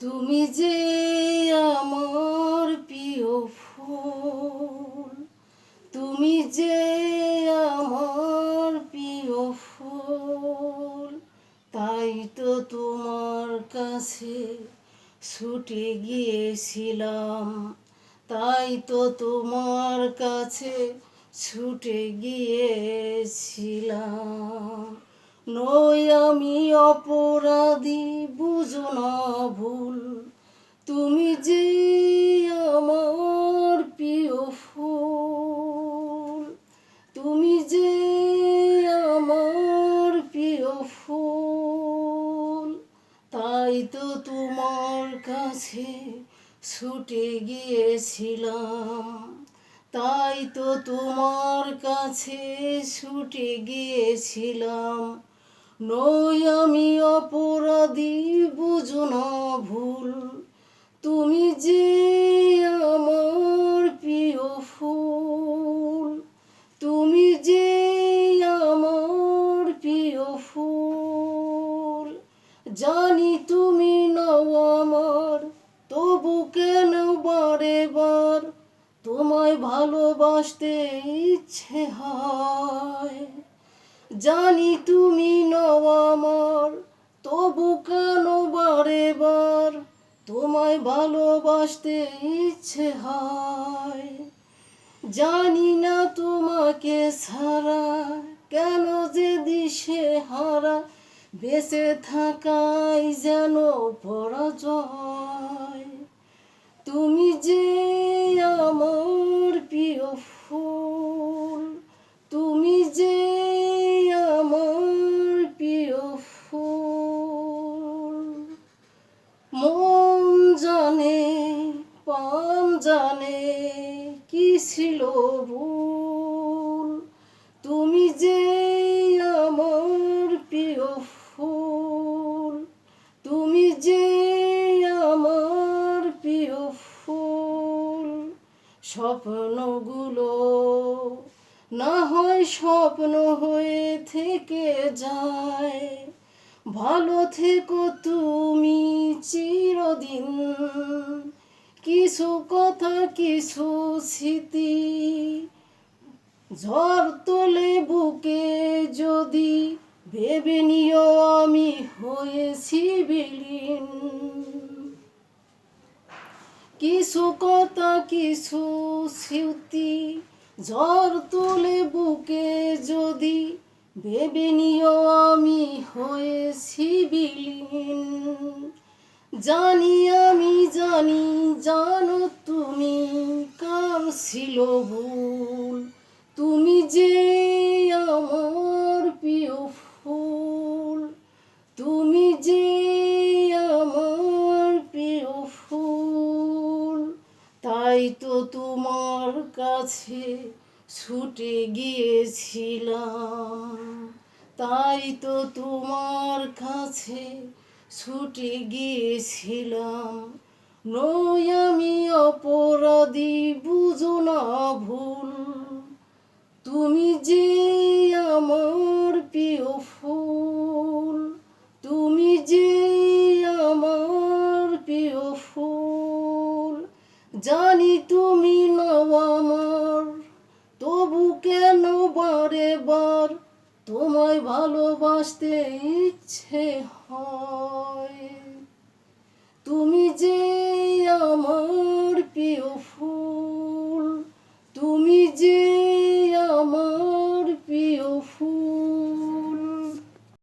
তুমি যে আমার প্রিয় ফুল, তুমি যে আমার প্রিয় ফুল, তাই তো তোমার কাছে ছুটে গিয়েছিলাম। তাই তো তোমার কাছে ছুটে গিয়েছিলাম। নই আমি অপরাধী, বুঝো না ভুল। তুমি যে আমার প্রিয় ফুল। তুমি যে আমার প্রিয় ফুল। তাই তো তোমার কাছে ছুটে গিয়েছিলাম। তাই তো তোমার কাছে ছুটে গিয়েছিলাম। নই আমি অপরাধী, বুঝো না ভুল। তুমি যে আমার প্রিয় ফুল। তুমি যে আমার প্রিয় ফুল। জানি তুমি নাও আমার, তবু কেন বারে বার? তোমায় ভালোবাসতে ইচ্ছে হয়। জানি তুমি নও আমার, তবু কেন বারে বার? তোমায় ভালোবাসতে ইচ্ছে হয়। জানি না তোমাকে ছাড়া কেন যে দিশে হারা, বেঁচে থাকাই যেন পরাজয়। তুমি যে আমার স্বপ্নগুলো না হয় স্বপ্ন হয়ে থেকে যায়। ভালো থেকো তুমি চিরদিন। কিছু কথা, কিছু স্মৃতি ঝড় তোলে বুকে যদি ভেবে নিও আমি হয়েছি বিলীন। কিছু কথা, কিছু স্মৃতি ঝড় তোলে বুকে যদি ভেবে নিও আমি হয়েছি বিলীন। জানি আমি, জানি, জানো তুমি কার ছিল ভুল। তুমি যে তাই তো তোমার কাছে ছুটে গিয়েছিলাম। তাই তো তোমার কাছে ছুটে গিয়েছিলাম। নই আমি অপরাধী, বুঝো না ভুল। তুমি যে আমার প্রিয় ফুল তুমি যে আমার প্রিয় ফুল জানি তুমি আমার। তবু কেন বারে বার তোমায় ভালোবাসতে ইচ্ছে হয়? তুমি যে আমার প্রিয় ফুল